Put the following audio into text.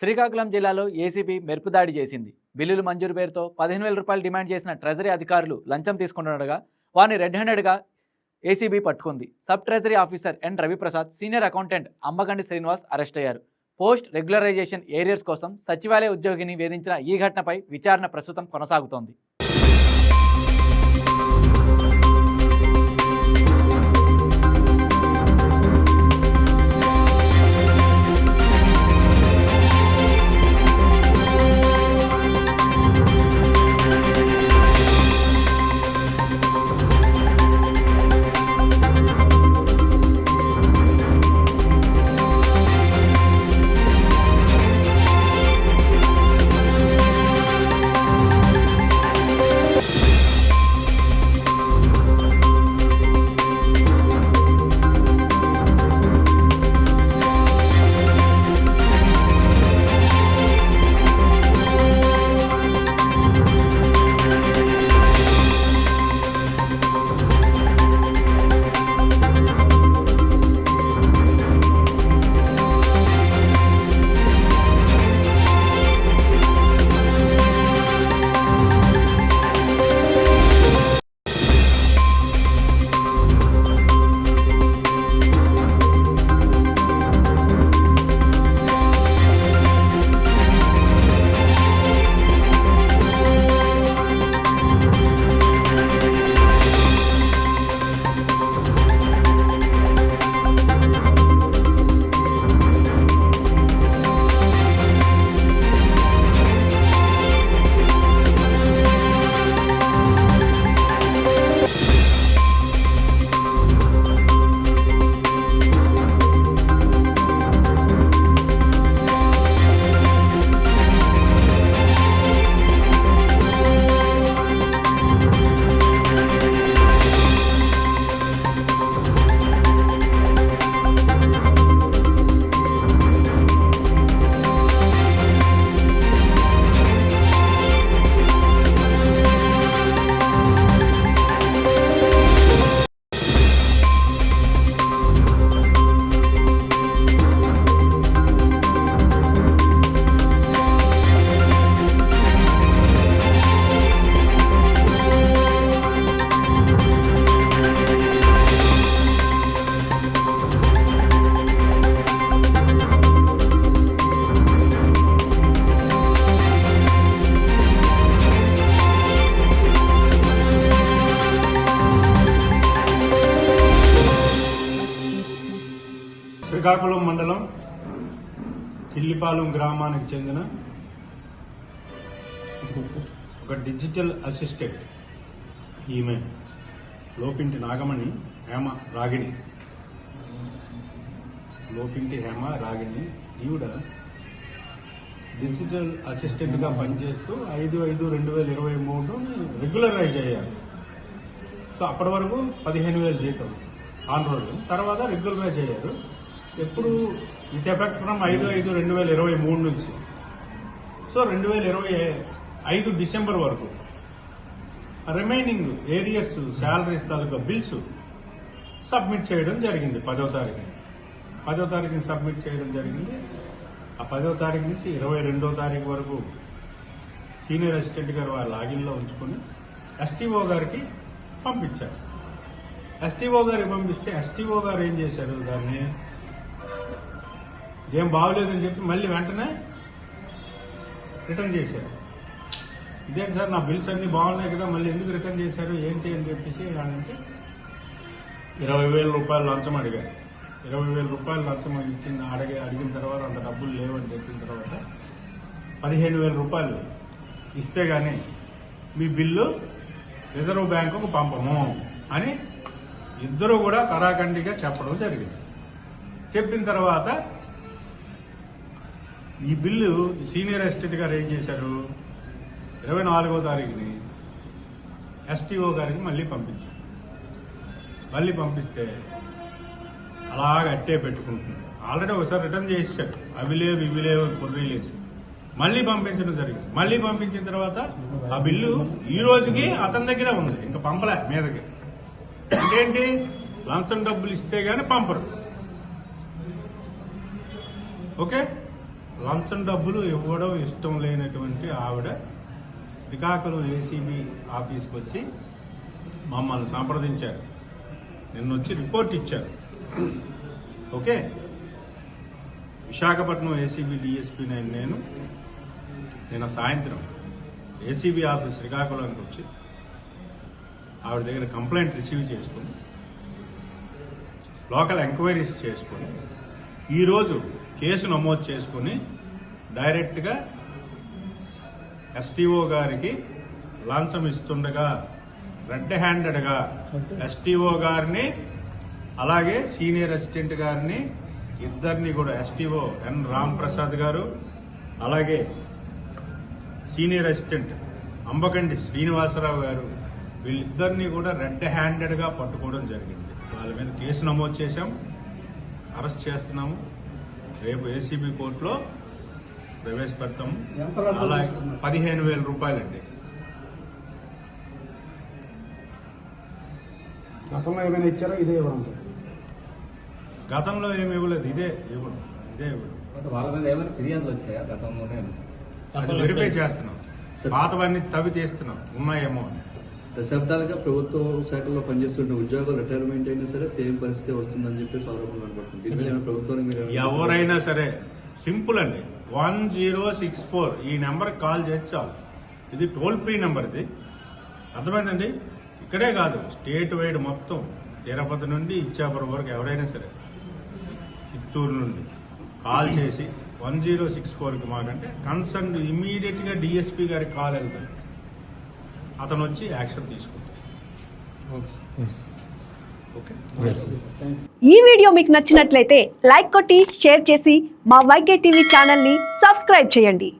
శ్రీకాకుళం జిల్లాలో ఏసీబీ మెరుపు దాడి చేసింది. బిల్లులు మంజూరు పేరుతో పదిహేను వేల రూపాయలు డిమాండ్ చేసిన ట్రెజరీ అధికారులు లంచం తీసుకుంటుండగా వారిని రెడ్ హ్యాండెడ్గా ఏసీబీ పట్టుకుంది. Sub treasury officer N Raviprasad senior accountant Ammagandi Srinivas arrest అయ్యారు. పోస్ట్ రెగ్యులరైజేషన్ ఏరియర్స్ కోసం సచివాలయ ఉద్యోగిని వేధించిన ఈ ఘటనపై విచారణ ప్రస్తుతం కొనసాగుతోంది. కిల్లిపాలెం గ్రామానికి చెందిన ఒక డిజిటల్ అసిస్టెంట్ ఈమె లోపింటి నాగమణి హేమ రాగిణి. లోపింటి హేమ రాగిణి. ఈవిడ డిజిటల్ అసిస్టెంట్గా పనిచేస్తూ ఐదు ఐదు రెండు వేల ఇరవై మూడు రెగ్యులరైజ్ అయ్యారు. సో అప్పటి వరకు పదిహేను వేలు జీతం ఆన్ రోజు తర్వాత రెగ్యులరైజ్ అయ్యారు. ఎప్పుడు ఇంత ఎఫెక్ట్ ఐదు ఐదు రెండు వేల ఇరవై మూడు నుంచి. సో రెండు వేల ఇరవై ఐదు డిసెంబర్ వరకు రిమైనింగ్ ఏరియర్స్ శాలరీస్ తాలూకా బిల్స్ సబ్మిట్ చేయడం జరిగింది పదో తారీఖు పదో తారీఖుని సబ్మిట్ చేయడం జరిగింది. ఆ పదో తారీఖు నుంచి ఇరవై రెండో తారీఖు వరకు సీనియర్ అసిస్టెంట్ గారు వారి లాగిన్లో ఉంచుకొని ఎస్టీఓ గారికి పంపించారు. ఎస్టీఓ గారికి పంపిస్తే ఎస్టీఓ గారు ఏం చేశారు? దాన్ని ఏం బాగోలేదని చెప్పి మళ్ళీ వెంటనే రిటర్న్ చేశారు. ఇదేంటి సార్ నా బిల్స్ అన్ని బాగున్నాయి కదా మళ్ళీ ఎందుకు రిటర్న్ చేశారు ఏంటి అని చెప్పేసి అంటే ఇరవై వేల రూపాయలు లంచం అడిగారు. ఇరవై వేల రూపాయలు లంచం ఇచ్చింది అడిగి అడిగిన తర్వాత అంత డబ్బులు లేవని చెప్పిన తర్వాత పదిహేను వేల రూపాయలు ఇస్తే గానీ మీ బిల్లు రిజర్వ్ బ్యాంకుకు పంపము అని ఇద్దరు కూడా కరాఖండిగా చెప్పడం జరిగింది. చెప్పిన తర్వాత ఈ బిల్లు సీనియర్ ఎస్టేట్ గారు ఏం చేశారు? ఇరవై నాలుగో తారీఖుని ఎస్టీఓ గారికి మళ్ళీ పంపించారు. మళ్ళీ పంపిస్తే అలాగ అట్టే పెట్టుకుంటున్నారు. ఆల్రెడీ ఒకసారి రిటర్న్ చేశారు అవి లేవు ఇవి లేవు కొర్రీలేసి మళ్ళీ పంపించడం జరిగింది. మళ్ళీ పంపించిన తర్వాత ఆ బిల్లు ఈ రోజుకి అతని దగ్గరే ఉంది. ఇంకా పంపలే మీదకి అంటే ఏంటి లంచం డబ్బులు ఇస్తే గానీ పంపరు. ఓకే? లంచం డబ్బులు ఇవ్వడం ఇష్టం లేనటువంటి ఆవిడ శ్రీకాకుళం ఏసీబీ ఆఫీస్కి వచ్చి మమ్మల్ని సంప్రదించారు. నిన్న వచ్చి రిపోర్ట్ ఇచ్చారు. ఓకే? విశాఖపట్నం ఏసీబీ డిఎస్పీ నేను నిన్న సాయంత్రం ఏసీబీ ఆఫీస్ శ్రీకాకుళంకి వచ్చి ఆవిడ దగ్గర కంప్లైంట్ రిసీవ్ చేసుకుని లోకల్ ఎంక్వైరీస్ చేసుకొని ఈరోజు కేసు నమోదు చేసుకుని డైరెక్ట్గా ఎస్టీఓ గారికి లాంఛం ఇస్తుండగా రెడ్ హ్యాండెడ్గా ఎస్టీఓ గారిని అలాగే సీనియర్ అసిస్టెంట్ గారిని ఇద్దరిని కూడా ఎస్టీఓ ఎన్ రామ్ ప్రసాద్ గారు అలాగే సీనియర్ అసిస్టెంట్ అంబకండి శ్రీనివాసరావు గారు వీళ్ళిద్దరిని కూడా రెడ్ హ్యాండెడ్గా పట్టుకోవడం జరిగింది. వాళ్ళ మీద కేసు నమోదు చేశాం అరెస్ట్ చేస్తున్నాము. రేపు ఏసీబీ కోర్టులో అలాగే తీసుకున్నారు? పదిహేను వేల రూపాయలండి. గతంలో ఏమైనా ఇచ్చారా? ఇదే ఇవ్వడం సార్. గతంలో ఏమి ఇవ్వలేదు. ఇదే ఇవ్వడం. ఇదే ఇవ్వడం. అంటే వాళ్ళ మీద ఏమైనా ఫిర్యాదులు వచ్చాయా గతంలోనే? అది వెరిఫై చేస్తున్నాం. పాతవన్నీ తవ్వి తీస్తున్నాం. ఉన్నాయేమో అని. దశాబ్దాలుగా ప్రభుత్వ శాఖలో పనిచేస్తున్న ఉద్యోగాలు రిటైర్మెంట్ అయినా సరే సేమ్ పరిస్థితి వస్తుందని చెప్పేసి ఆరోపణలు అనుకుంటుంది దీని మీద ప్రభుత్వానికి మీరు ఎవరైనా సరే సింపుల్ అండి. వన్ జీరో సిక్స్ ఫోర్ ఈ నెంబర్ కాల్ చేసి చాలు. ఇది టోల్ ఫ్రీ నెంబర్ ఇది. అర్థమైందండి? ఇక్కడే కాదు స్టేట్ వైడ్ మొత్తం. తిరుపతి నుండి ఇచ్చాపురం వరకు ఎవరైనా సరే చిత్తూరు నుండి కాల్ చేసి వన్ జీరో సిక్స్ ఫోర్కి మాకంటే కన్సర్న్ ఇమీడియట్గా డిఎస్పీ గారికి కాల్ వెళ్తుంది అతను వచ్చి యాక్షన్ తీసుకుంటారు ఓకే? ఈ వీడియో మీకు నచ్చినట్లయితే లైక్ కొట్టి షేర్ చేసి మా వైకే టీవీ ఛానల్ని సబ్స్క్రైబ్ చేయండి.